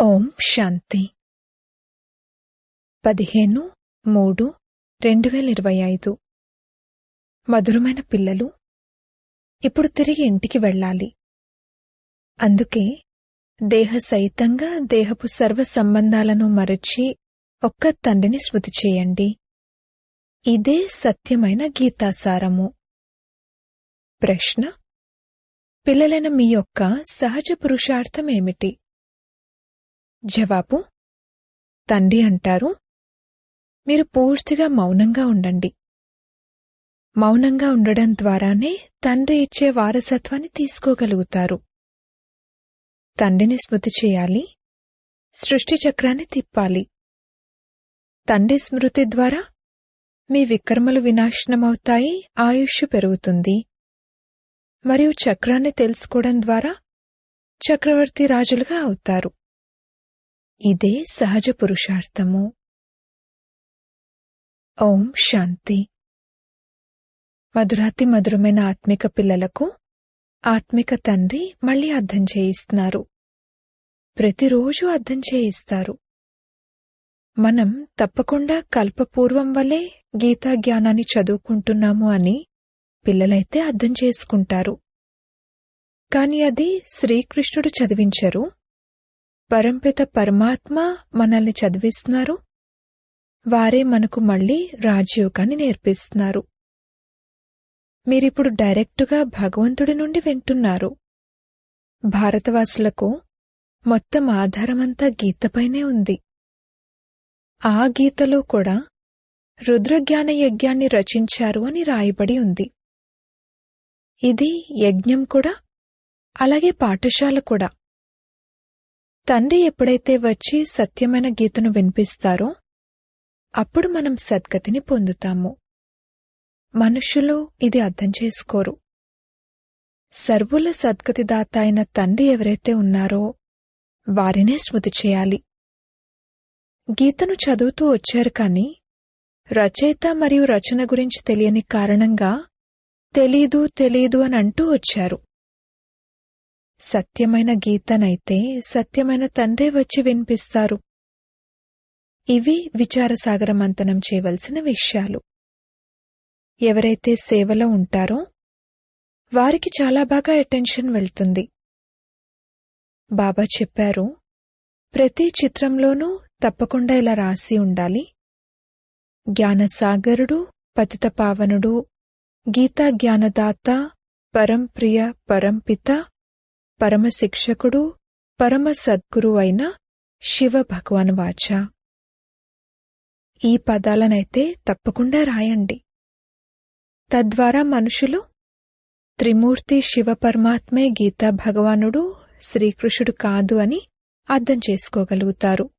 ఓం శాంతి. పదిహేను మూడు రెండు వేల ఇరవై ఐదు. మధురమైన పిల్లలు ఇప్పుడు తిరిగి ఇంటికి వెళ్ళాలి. అందుకే దేహ సహితంగా దేహపు సర్వ సంబంధాలను మరచి ఒక్క తండ్రిని స్మృతి చేయండి. ఇదే సత్యమైన గీతాసారము. ప్రశ్న పిల్లలైన మీ యొక్క సహజ పురుషార్థం ఏమిటి? జవాబు తండ్రి అంటారు. మీరు పూర్తిగా మౌనంగా ఉండండి. మౌనంగా ఉండడం ద్వారానే తండ్రి ఇచ్చే వారసత్వాన్ని తీసుకోగలుగుతారు. తండ్రిని స్మృతి చేయాలి. సృష్టి చక్రాన్ని తిప్పాలి. తండ్రి స్మృతి ద్వారా మీ వికర్మలు వినాశనమవుతాయి ఆయుష్ పెరుగుతుంది. మరియు చక్రాన్ని తెలుసుకోవడం ద్వారా చక్రవర్తి రాజులుగా అవుతారు. ఇదే సహజ పురుషార్థము. ఓం శాంతి. మధురాతి మధురమైన ఆత్మిక పిల్లలకు ఆత్మిక తండ్రి మళ్ళీ అర్థం చేయిస్తున్నారు. ప్రతిరోజు అర్థం చేయిస్తారు. మనం తప్పకుండా కల్పపూర్వం వలె గీతా జ్ఞానాన్ని చదువుకుంటున్నాము అని పిల్లలైతే అర్థం చేసుకుంటారు. కాని అది శ్రీకృష్ణుడు చదివించరు. పరంపిత పరమాత్మ మనల్ని చదివిస్తున్నారు. వారే మనకు మళ్ళీ రాజయోగాన్ని నేర్పిస్తున్నారు. మీరిప్పుడు డైరెక్టుగా భగవంతుడి నుండి వింటున్నారు. భారతవాసులకు మొత్తం ఆధారమంతా గీతపైనే ఉంది. ఆ గీతలో కూడా రుద్రజ్ఞాన యజ్ఞాన్ని రచించారు అని రాయబడి ఉంది. ఇది యజ్ఞం కూడా అలాగే పాఠశాల కూడా. తండ్రి ఎప్పుడైతే వచ్చి సత్యమైన గీతను వినిపిస్తారో అప్పుడు మనం సద్గతిని పొందుతాము. మనుషులు ఇది అర్థం చేసుకోరు. సర్వుల సద్గతిదాత అయిన తండ్రి ఎవరైతే ఉన్నారో వారినే స్మృతి చేయాలి. గీతను చదువుతూ వచ్చారు కాని రచయిత మరియు రచన గురించి తెలియని కారణంగా తెలీదు తెలీదు అని అంటూ వచ్చారు. సత్యమైన గీతనైతే సత్యమైన తండ్రే వచ్చి వినిపిస్తారు. ఇవి విచారసాగరమంతనం చేయవలసిన విషయాలు. ఎవరైతే సేవలో ఉంటారో వారికి చాలా బాగా అటెన్షన్ వెళ్తుంది. బాబా చెప్పారు ప్రతి చిత్రంలోనూ తప్పకుండా ఇలా రాసి ఉండాలి. జ్ఞానసాగరుడు పతిత పావనుడు గీతా జ్ఞానదాత పరంప్రియ పరంపిత పరమ శిక్షకుడు పరమ సద్గురు అయిన శివ భగవాన్ వాచ. ఈ పదాలనైతే తప్పకుండా రాయండి. తద్వారా మనుషులు త్రిమూర్తి శివ పరమాత్మే గీతా భగవానుడు శ్రీకృష్ణుడు కాదు అని అర్థం చేసుకోగలుగుతారు.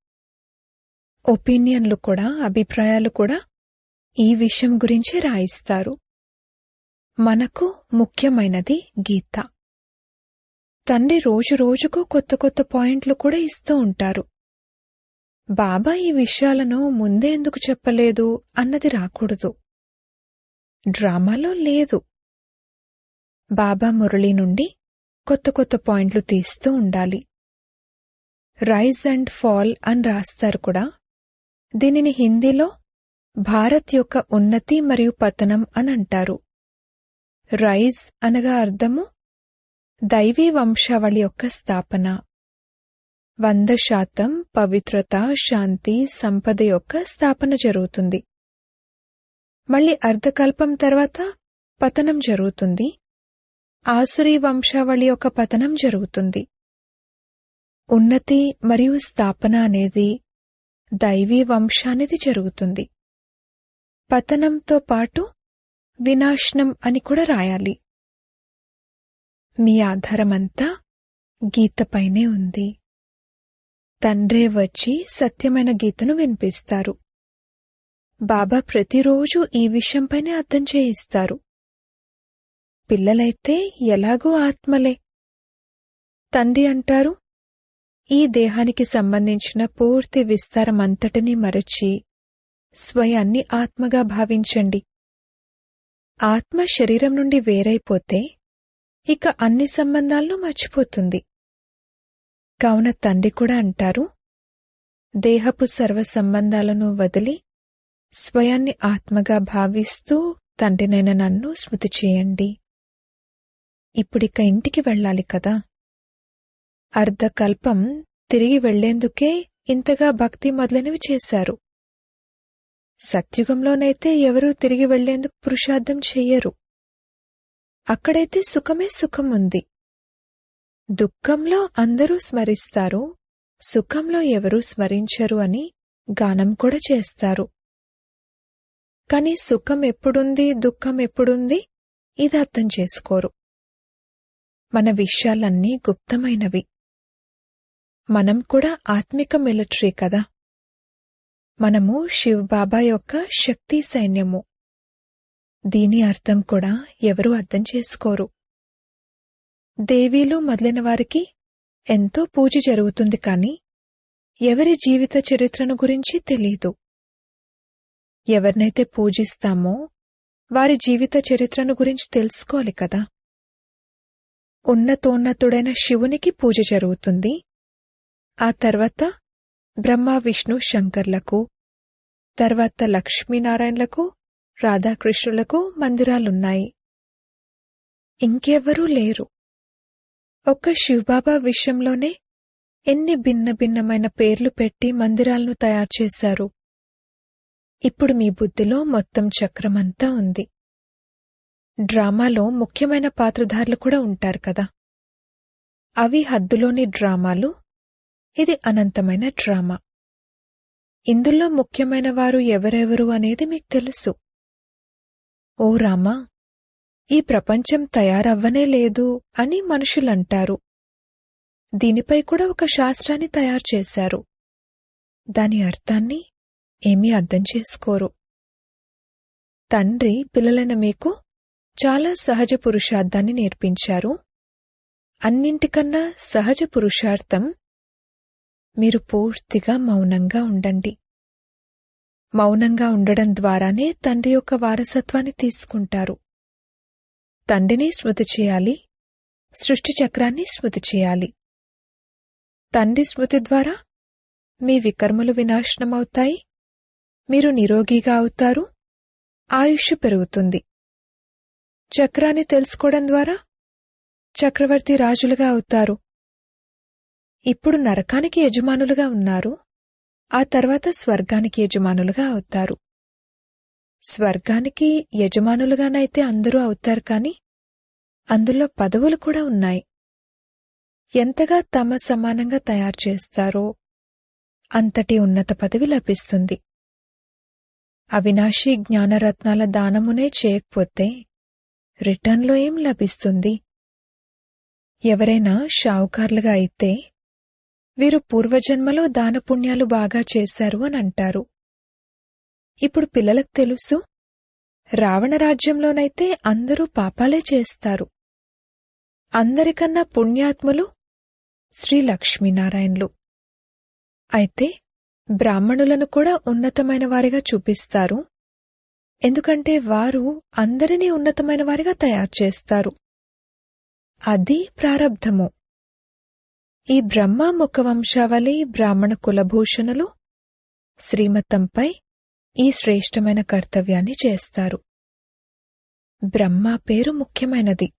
ఒపీనియన్లు కూడా అభిప్రాయాలు కూడా ఈ విషయం గురించి రాయిస్తారు. మనకు ముఖ్యమైనది గీత. తండ్రి రోజు రోజుకు కొత్త కొత్త పాయింట్లు కూడా ఇస్తూ ఉంటారు. బాబా ఈ విషయాలను ముందే ఎందుకు చెప్పలేదు అన్నది రాకూడదు. డ్రామాలో లేదు. బాబా మురళి నుండి కొత్త కొత్త పాయింట్లు తీస్తూ ఉండాలి. రైజ్ అండ్ ఫాల్ అని రాస్తారు కూడా. దీనిని హిందీలో భారత్ యొక్క ఉన్నతి మరియు పతనం అని అంటారు. రైజ్ అనగా అర్థము దైవీ వంశావళి యొక్క స్థాపన. వంద శాతం పవిత్రత శాంతి సంపద యొక్క స్థాపన జరుగుతుంది. మళ్ళీ అర్ధకల్పం తర్వాత పతనం జరుగుతుంది. ఆసురీ వంశావళి యొక్క పతనం జరుగుతుంది. ఉన్నతి మరియు స్థాపన అనేది దైవీ వంశానిది జరుగుతుంది. పతనంతో పాటు వినాశనం అని కూడా రాయాలి. మీ ఆధారమంతా గీతపైనే ఉంది. తండ్రే వచ్చి సత్యమైన గీతను వినిపిస్తారు. బాబా ప్రతిరోజు ఈ విషయంపైనే అర్థం చేయిస్తారు. పిల్లలైతే ఎలాగూ ఆత్మలే. తండ్రి అంటారు ఈ దేహానికి సంబంధించిన పూర్తి విస్తారమంతటినీ మరచి స్వయాన్ని ఆత్మగా భావించండి. ఆత్మ శరీరం నుండి వేరైపోతే ఇక అన్ని సంబంధాలను మర్చిపోతుంది. కావున తండ్రి కూడా అంటారు దేహపు సర్వ సంబంధాలను వదిలి స్వయాన్ని ఆత్మగా భావిస్తూ తండ్రినైన నన్ను స్మృతి చేయండి. ఇప్పుడిక ఇంటికి వెళ్ళాలి కదా. అర్ధకల్పం తిరిగి వెళ్ళేందుకే ఇంతగా భక్తి మొదలైనవి చేశారు. సత్యుగంలోనైతే ఎవరూ తిరిగి వెళ్ళేందుకు పురుషార్థం చెయ్యరు. అక్కడైతే సుఖమే సుఖం ఉంది దుఃఖంలో అందరూ స్మరిస్తారు సుఖంలో ఎవరూ స్మరించరు అని గానం కూడా చేస్తారు. కాని సుఖం ఎప్పుడుంది దుఃఖం ఎప్పుడుంది ఇది అర్థం చేసుకోరు. మన విషయాలన్నీ గుప్తమైనవి. మనం కూడా ఆత్మిక మిలిటరీ కదా. మనము శివ్ బాబా యొక్క శక్తి సైన్యము. దీని అర్థం కూడా ఎవరూ అర్థం చేసుకోరు. దేవీలు మొదలైన వారికి ఎంతో పూజ జరుగుతుంది కాని ఎవరి జీవిత చరిత్రను గురించి తెలీదు. ఎవరినైతే పూజిస్తామో వారి జీవిత చరిత్రను గురించి తెలుసుకోవాలి కదా. ఉన్నతోన్నతుడైన శివునికి పూజ జరుగుతుంది. ఆ తర్వాత బ్రహ్మ విష్ణు శంకర్లకు తర్వాత లక్ష్మీనారాయణలకు రాధాకృష్ణులకు మందిరాలున్నాయి. ఇంకెవ్వరూ లేరు. ఒక్క శివబాబా విషయంలోనే ఎన్ని భిన్న భిన్నమైన పేర్లు పెట్టి మందిరాలను తయారు చేశారు. ఇప్పుడు మీ బుద్ధిలో మొత్తం చక్రమంతా ఉంది. డ్రామాలో ముఖ్యమైన పాత్రధారులు కూడా ఉంటారు కదా. అవి హద్దులోని డ్రామాలు. ఇది అనంతమైన డ్రామా. ఇందులో ముఖ్యమైన వారు ఎవరెవరు అనేది మీకు తెలుసు. ఓ రామా ఈ ప్రపంచం తయారవ్వనే లేదు అని మనుషులంటారు. దీనిపై కూడా ఒక శాస్త్రాన్ని తయారు చేశారు. దాని అర్థాన్ని ఏమీ అర్థం చేసుకోరు. తండ్రి పిల్లలైన మీకు చాలా సహజ పురుషార్థాన్ని నేర్పించారు. అన్నింటికన్నా సహజ పురుషార్థం మీరు పూర్తిగా మౌనంగా ఉండండి. మౌనంగా ఉండడం ద్వారానే తండ్రి యొక్క వారసత్వాన్ని తీసుకుంటారు. తండ్రిని స్మృతి చేయాలి. సృష్టి చక్రాన్ని స్మృతి చేయాలి. తండ్రి స్మృతి ద్వారా మీ వికర్మలు వినాశనమవుతాయి. మీరు నిరోగిగా అవుతారు. ఆయుష్ పెరుగుతుంది. చక్రాన్ని తెలుసుకోవడం ద్వారా చక్రవర్తి రాజులుగా అవుతారు. ఇప్పుడు నరకానికి యజమానులుగా ఉన్నారు. ఆ తర్వాత స్వర్గానికి యజమానులుగా అవుతారు. స్వర్గానికి యజమానులుగానైతే అందరూ అవుతారు కాని అందులో పదవులు కూడా ఉన్నాయి. ఎంతగా తమ సమానంగా తయారు చేస్తారో అంతటి ఉన్నత పదవి లభిస్తుంది. అవినాశి జ్ఞానరత్నాల దానమునే చేయకపోతే రిటర్న్లో ఏం లభిస్తుంది? ఎవరైనా షావుకార్లుగా అయితే వీరు పూర్వజన్మలో దానపుణ్యాలు బాగా చేశారు అని అంటారు. ఇప్పుడు పిల్లలకు తెలుసు రావణ రాజ్యంలోనైతే అందరూ పాపాలే చేస్తారు. అందరికన్నా పుణ్యాత్ములు శ్రీ లక్ష్మీనారాయణులు. అయితే బ్రాహ్మణులను కూడా ఉన్నతమైన వారిగా చూపిస్తారు. ఎందుకంటే వారు అందరినీ ఉన్నతమైన వారిగా తయారు చేస్తారు. అది ప్రారబ్ధము ఈ బ్రహ్మ ముఖవంశావళి బ్రాహ్మణ కులభూషణులు శ్రీమతంపై ఈ శ్రేష్టమైన కర్తవ్యాన్ని చేస్తారు. బ్రహ్మ పేరు ముఖ్యమైనది.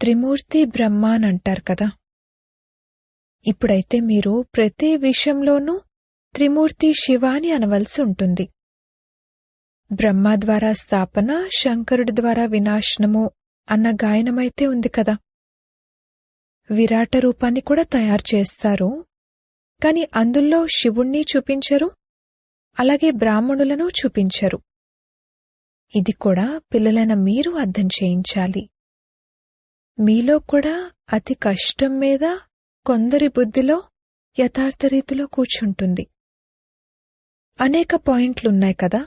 త్రిమూర్తి బ్రహ్మ అని అంటారు కదా. ఇప్పుడైతే మీరు ప్రతి విషయంలోనూ త్రిమూర్తి శివ అని అనవలసి ఉంటుంది. బ్రహ్మ ద్వారా స్థాపన శంకరుడి ద్వారా వినాశనము అన్న గాయనమైతే ఉంది కదా. విరాట రూపాన్ని కూడా తయారు చేస్తారు. కాని అందులో శివుణ్ణి చూపించరు అలాగే బ్రాహ్మణులను చూపించరు. ఇది కూడా పిల్లలైన మీరు అర్థం చేయించాలి. మీలో కూడా అతి కష్టం మీద కొందరి బుద్ధిలో యథార్థ రీతిలో కూర్చుంటుంది. అనేక పాయింట్లున్నాయి కదా.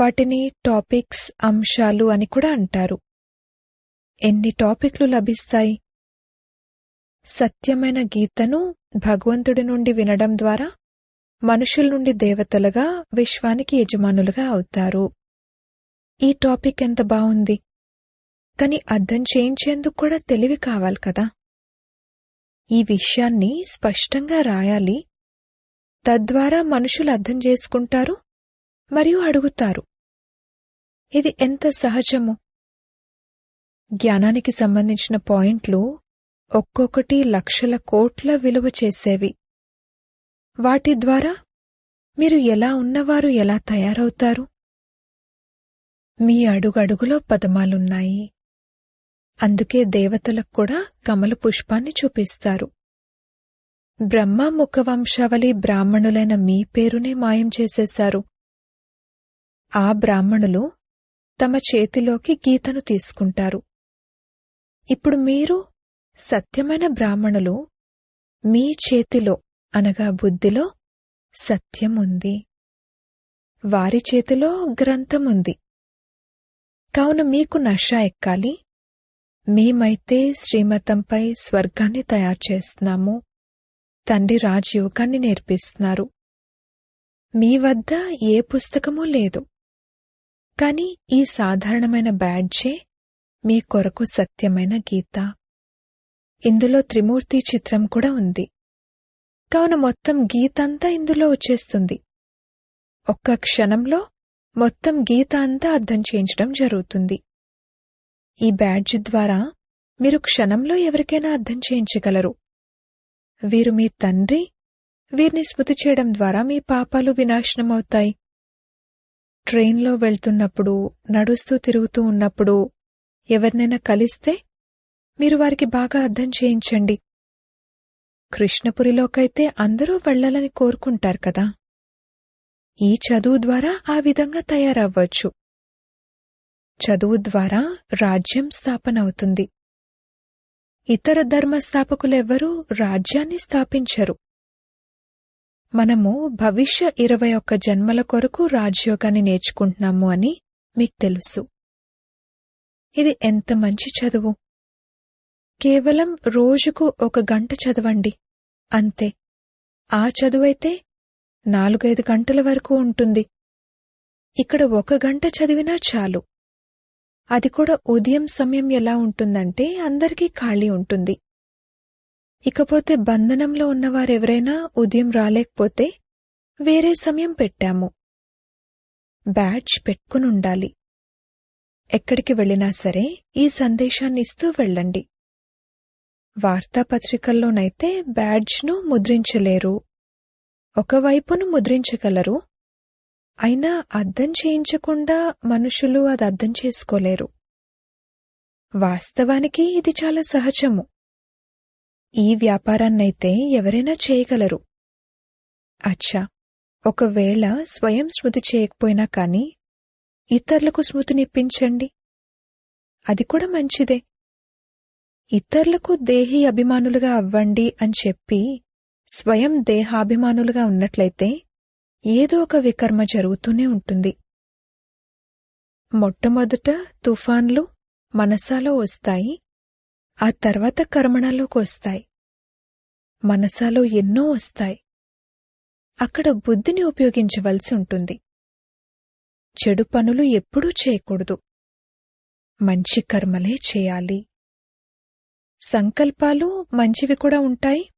వాటిని టాపిక్స్ అంశాలు అని కూడా అంటారు. ఎన్ని టాపిక్లు లభిస్తాయి? సత్యమైన గీతను భగవంతుడి నుండి వినడం ద్వారా మనుషుల నుండి దేవతలుగా విశ్వానికి యజమానులుగా అవుతారు. ఈ టాపిక్ ఎంత బావుంది కాని అర్థం చేయించేందుకు కూడా తెలివి కావాలి కదా. ఈ విషయాన్ని స్పష్టంగా రాయాలి. తద్వారా మనుషులు అర్థం చేసుకుంటారు మరియు అడుగుతారు. ఇది ఎంత సహజము. జ్ఞానానికి సంబంధించిన పాయింట్లు ఒక్కొక్కటి లక్షల కోట్ల విలువ చేసేవి. వాటి ద్వారా మీరు ఎలా ఉన్నవారు ఎలా తయారవుతారు? మీ అడుగడుగులో పదమాలున్నాయి. అందుకే దేవతలకు కూడా కమల పుష్పాన్ని చూపిస్తారు. బ్రహ్మ ముఖవంశావళి బ్రాహ్మణులైన మీ పేరునే మాయం చేసేశారు. ఆ బ్రాహ్మణులు తమ చేతిలోకి గీతను తీసుకుంటారు. ఇప్పుడు మీరు సత్యమైన బ్రాహ్మణులు మీ చేతిలో అనగా బుద్ధిలో సత్యం ఉంది వారి చేతిలో గ్రంథం ఉంది కావున మీకు నష ఎక్కాలి. మేమైతే శ్రీమతంపై స్వర్గాన్ని తయారు చేస్తున్నాము. తండ్రి రాజయోగాన్ని నేర్పిస్తున్నారు. మీ వద్ద ఏ పుస్తకమూ లేదు. కాని ఈ సాధారణమైన బ్యాడ్జే మీ కొరకు సత్యమైన గీత. ఇందులో త్రిమూర్తి చిత్రం కూడా ఉంది. కావున మొత్తం గీతంతా ఇందులో వచ్చేస్తుంది. ఒక్క క్షణంలో మొత్తం గీత అంతా అర్థం చేయించడం జరుగుతుంది. ఈ బ్యాడ్జ్ ద్వారా మీరు క్షణంలో ఎవరికైనా అర్థం చేయించగలరు. వీరు మీ తండ్రి వీరిని స్మృతి చేయడం ద్వారా మీ పాపాలు వినాశనమవుతాయి. ట్రైన్లో వెళ్తున్నప్పుడు నడుస్తూ తిరుగుతూ ఉన్నప్పుడు ఎవరినైనా కలిస్తే మీరు వారికి బాగా అర్థం చేయించండి. కృష్ణపురిలోకైతే అందరూ వెళ్ళాలని కోరుకుంటారు కదా? ఈ చదువు ద్వారా ఆ విధంగా తయారవ్వచ్చు. చదువు ద్వారా రాజ్యం స్థాపన అవుతుంది ఇతర ధర్మస్థాపకులెవ్వరూ రాజ్యాన్ని స్థాపించరు. మనము భవిష్య ఇరవై ఒక్క జన్మల కొరకు రాజ్యోగాన్ని నేర్చుకుంటున్నాము అని మీకు తెలుసు. ఇది ఎంత మంచి చదువు! కేవలం రోజుకు ఒక గంట చదవండి. అంతే. ఆ చదువైతే నాలుగైదు గంటల వరకు ఉంటుంది. ఇక్కడ ఒక గంట చదివినా చాలు. అది కూడా ఉదయం సమయం ఎలా ఉంటుందంటే అందరికీ ఖాళీ ఉంటుంది. ఇకపోతే బంధనంలో ఉన్నవారెవరైనా ఉదయం రాలేకపోతే వేరే సమయం పెట్టాము. బ్యాడ్జ్ పెట్టుకుని ఉండాలి ఎక్కడికి వెళ్ళినా సరే ఈ సందేశాన్ని ఇస్తూ వెళ్ళండి. వార్తాపత్రికల్లోనైతే బ్యాడ్జ్ను ముద్రించలేరు. ఒకవైపును ముద్రించగలరు. అయినా అర్థం చేయించకుండా మనుషులు అది అర్థం చేసుకోలేరు. వాస్తవానికి ఇది చాలా సహజము. ఈ వ్యాపారాన్నైతే ఎవరైనా చేయగలరు. అచ్చా! ఒకవేళ స్వయం స్మృతి చేయకపోయినా కాని ఇతరులకు స్మృతినిప్పించండి అది కూడా మంచిదే. ఇతరులకు దేహి అభిమానులుగా అవ్వండి అని చెప్పి స్వయం దేహాభిమానులుగా ఉన్నట్లయితే ఏదో ఒక వికర్మ జరుగుతూనే ఉంటుంది. మొట్టమొదట తుఫాన్లు మనసాలో వస్తాయి ఆ తర్వాత కర్మణాల్లోకి వస్తాయి. మనసాలో ఎన్నో వస్తాయి. అక్కడ బుద్ధిని ఉపయోగించవలసి ఉంటుంది. చెడు పనులు ఎప్పుడూ చేయకూడదు. మంచి కర్మలే చేయాలి. సంకల్పాలు మంచివి కూడా ఉంటాయి.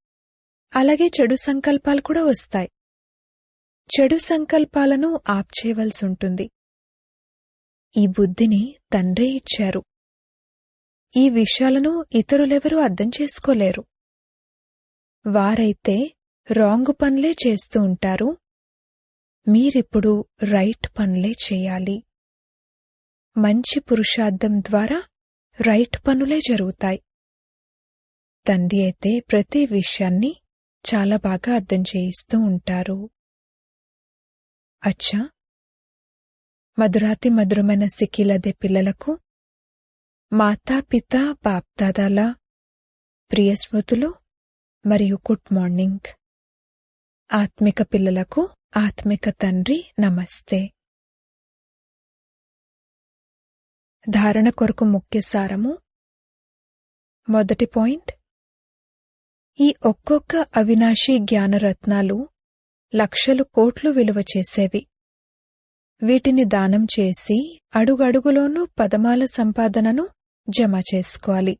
అలాగే చెడు సంకల్పాలు కూడా వస్తాయి. చెడు సంకల్పాలను ఆప్చేయవలసి ఉంటుంది. ఈ బుద్ధిని తండ్రే ఇచ్చారు. ఈ విషయాలను ఇతరులెవరూ అర్థం చేసుకోలేరు. వారైతే రాంగ్ పనులే చేస్తూ ఉంటారు. మీరిప్పుడు రైట్ పనులే చేయాలి. మంచి పురుషార్థం ద్వారా రైట్ పనులే జరుగుతాయి. తండ్రి అయితే ప్రతి విషయాన్ని చాలా బాగా అర్థం చేయిస్తూ ఉంటారు. అచ్చా! మధురాతి మధురమైన సిక్కిలదే పిల్లలకు మాతాపిత బాప్దాదాల ప్రియ స్మృతులు మరియు గుడ్ మార్నింగ్. ఆత్మిక పిల్లలకు ఆత్మిక తండ్రి నమస్తే. ధారణ కొరకు ముఖ్య సారము మొదటి పాయింట్ ఈ ఒక్కొక్క అవినాశీ జ్ఞానరత్నాలు లక్షలు కోట్లు విలువ చేసేవి. వీటిని దానం చేసి అడుగడుగులోనూ పదమాల సంపాదనను జమ చేసుకోవాలి.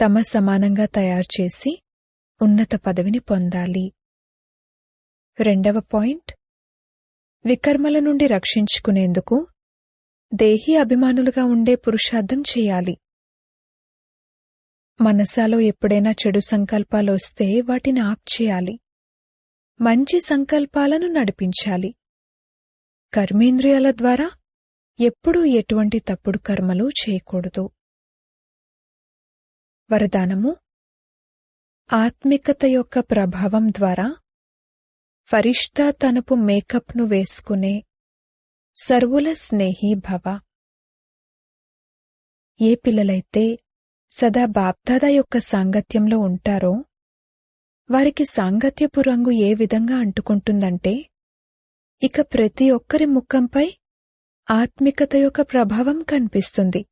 తమ సమానంగా తయారు చేసి ఉన్నత పదవిని పొందాలి. రెండవ పాయింట్. వికర్మల నుండి రక్షించుకునేందుకు దేహీ అభిమానులుగా ఉండే పురుషార్థం చేయాలి. మనసాలో ఎప్పుడైనా చెడు సంకల్పాలు వస్తే వాటిని ఆప్ చేయాలి. మంచి సంకల్పాలను నడిపించాలి. కర్మేంద్రియాల ద్వారా ఎప్పుడూ ఎటువంటి తప్పుడు కర్మలు చేయకూడదు. వరదానము ఆత్మికత యొక్క ప్రభావం ద్వారా ఫరిష్తా తనపు మేకప్ను వేసుకునే సర్వుల స్నేహీ భవ. ఏ పిల్లలైతే సదా బాప్దాదా యొక్క సాంగత్యంలో ఉంటారో? వారికి సాంగత్యపు రంగు ఏ విధంగా అంటుకుంటుందంటే ఇక ప్రతి ఒక్కరి ముఖంపై ఆత్మికత యొక్క ప్రభావం కనిపిస్తుంది.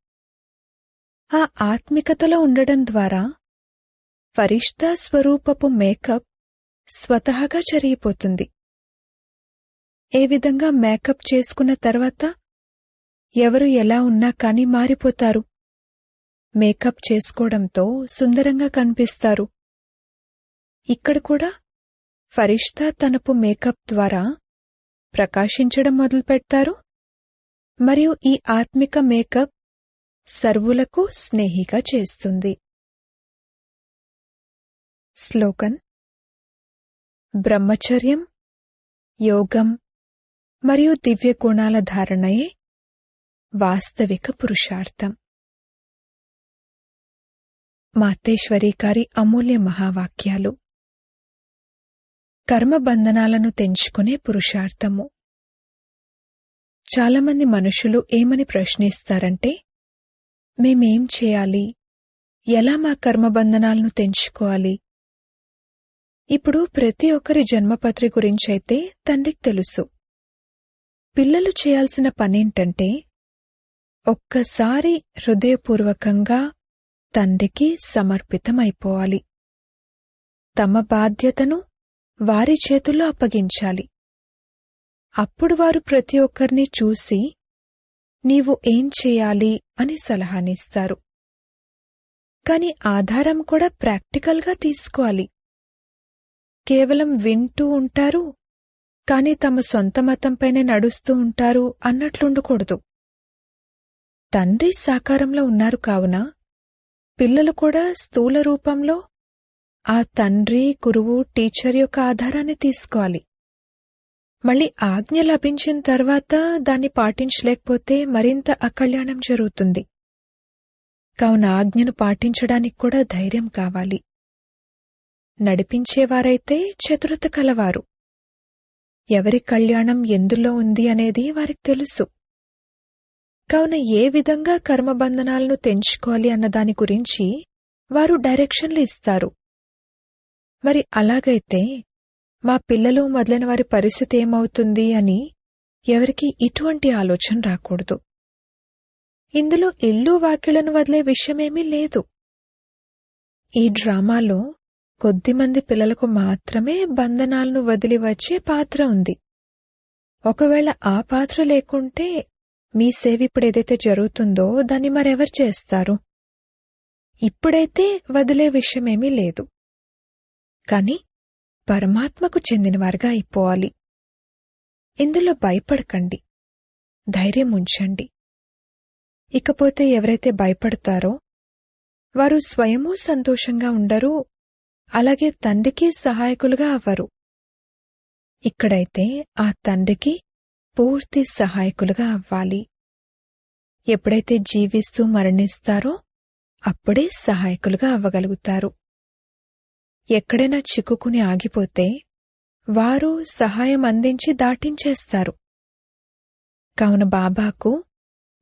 ఆ ఆత్మికతలో ఉండడం ద్వారా ఫరిష్తా స్వరూపపు మేకప్ స్వతహాగా చెరిగిపోతుంది. ఏ విధంగా మేకప్ చేసుకున్న తర్వాత ఎవరు ఎలా ఉన్నా కాని మారిపోతారు. మేకప్ చేసుకోవడంతో సుందరంగా కనిపిస్తారు. ఇక్కడ కూడా ఫరిష్తా తనపు మేకప్ ద్వారా ప్రకాశించడం మొదలుపెడతారు మరియు ఈ ఆత్మిక మేకప్ సర్వులకు స్నేహిగా చేస్తుంది. స్లోగన్ బ్రహ్మచర్యం యోగం మరియు దివ్య గుణాల ధారణయే వాస్తవిక పురుషార్థం. మాతేశ్వరి గారి అమూల్య మహావాక్యాలు. కర్మబంధనాలను తెంచుకునే పురుషార్థము. చాలామంది మనుషులు ఏమని ప్రశ్నిస్తారంటే మేమేం చేయాలి? ఎలా మా కర్మబంధనాలను తెంచుకోవాలి? ఇప్పుడు ప్రతి ఒక్కరి జన్మపత్రి గురించైతే తండ్రికి తెలుసు. పిల్లలు చేయాల్సిన పనేంటంటే ఒక్కసారి హృదయపూర్వకంగా తండ్రికి సమర్పితమైపోవాలి. తమ బాధ్యతను వారి చేతుల్లో అప్పగించాలి. అప్పుడు వారు ప్రతి ఒక్కరిని చూసి నీవు ఏం చేయాలి? అని సలహానిస్తారు. కాని ఆధారం కూడా ప్రాక్టికల్గా తీసుకోవాలి. కేవలం వింటూ ఉంటారు కాని తమ సొంత మతంపైనే నడుస్తూ ఉంటారు అన్నట్లుండకూడదు. తండ్రి సాకారంలో ఉన్నారు కావున పిల్లలు కూడా స్థూల రూపంలో ఆ తండ్రి గురువు టీచర్ యొక్క ఆధారాన్ని తీసుకోవాలి. మళ్ళీ ఆజ్ఞ లభించిన తర్వాత దాన్ని పాటించలేకపోతే మరింత అకళ్యాణం జరుగుతుంది. కావున ఆజ్ఞను పాటించడానికి కూడా ధైర్యం కావాలి. నడిపించేవారైతే చతురత కలవారు. ఎవరి కళ్యాణం ఎందులో ఉంది అనేది వారికి తెలుసు. కావున ఏ విధంగా కర్మబంధనాలను తెంచుకోవాలి అన్న దాని గురించి వారు డైరెక్షన్లు ఇస్తారు. మరి అలాగైతే మా పిల్లలు మొదలైన వారి పరిస్థితి ఏమవుతుంది అని ఎవరికి ఇటువంటి ఆలోచన రాకూడదు. ఇందులో ఇల్లు వాకిళ్ళను వదిలే విషయమేమీ లేదు. ఈ డ్రామాలో కొద్దిమంది పిల్లలకు మాత్రమే బంధనాలను వదిలి వచ్చే పాత్ర ఉంది. ఒకవేళ ఆ పాత్ర లేకుంటే మీ సేవ ఇప్పుడు ఏదైతే జరుగుతుందో దాన్ని మరెవరు చేస్తారు? ఇప్పుడైతే వదిలే విషయమేమీ లేదు. కాని పరమాత్మకు చెందినవారుగా అయిపోవాలి. ఇందులో భయపడకండి. ధైర్యం ఉంచండి. ఇకపోతే ఎవరైతే భయపడతారో వారు స్వయమూ సంతోషంగా ఉండరు అలాగే తండ్రికి సహాయకులుగా అవ్వరు. ఇక్కడైతే ఆ తండ్రికి పూర్తి సహాయకులుగా అవ్వాలి. ఎప్పుడైతే జీవిస్తూ మరణిస్తారో అప్పుడే సహాయకులుగా అవ్వగలుగుతారు. ఎక్కడైనా చిక్కుకుని ఆగిపోతే వారు సహాయం అందించి దాటించేస్తారు. కావున బాబాకు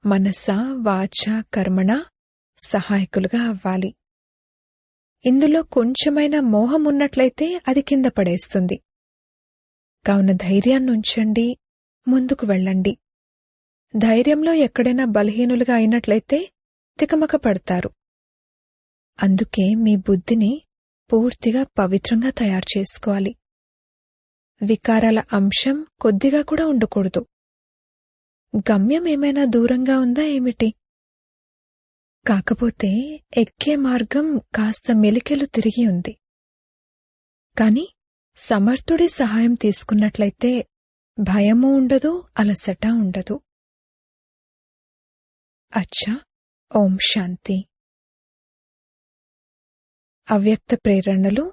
మనస వాచ కర్మణ సహాయకులుగా అవ్వాలి. ఇందులో కొంచెమైన మోహం ఉన్నట్లయితే అది కింద పడేస్తుంది. కావున ధైర్యాన్నుంచండి. ముందుకు వెళ్ళండి. ధైర్యంలో ఎక్కడైనా బలహీనులుగా అయినట్లయితే తికమక పడతారు అందుకే మీ బుద్ధిని పూర్తిగా పవిత్రంగా తయారు చేసుకోవాలి. వికారాల అంశం కొద్దిగా కూడా ఉండకూడదు. గమ్యం ఏమైనా దూరంగా ఉందా ఏమిటి? కాకపోతే ఎక్కే మార్గం కాస్త మెలికెలు తిరిగి ఉంది. కాని సమర్థుడి సహాయం తీసుకున్నట్లయితే భయము ఉండదు అలసట ఉండదు. అచ్చా ఓం శాంతి. అవ్యక్త ప్రేరణలు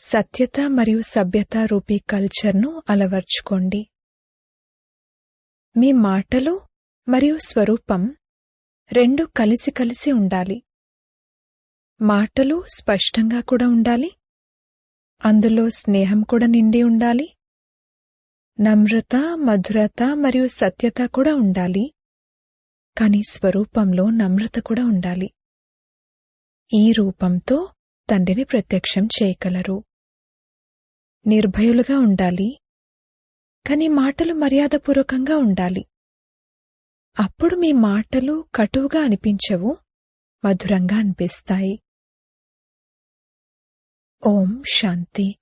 సత్యత మరియు సభ్యత రూపీ కల్చర్ను అలవర్చుకోండి. మీ మాటలు మరియు స్వరూపం రెండు కలిసి కలిసి ఉండాలి. మాటలు స్పష్టంగా కూడా ఉండాలి. అందులో స్నేహం కూడా నిండి ఉండాలి. నమ్రత మధురత మరియు సత్యత కూడా ఉండాలి. కాని స్వరూపంలో నమ్రత కూడా ఉండాలి. ఈ రూపంతో తండ్రిని ప్రత్యక్షం చేయగలరు. నిర్భయులుగా ఉండాలి. కాని మాటలు మర్యాదపూర్వకంగా ఉండాలి. అప్పుడు మీ మాటలు కటువుగా అనిపించవు మధురంగా అనిపిస్తాయి. ఓం శాంతి.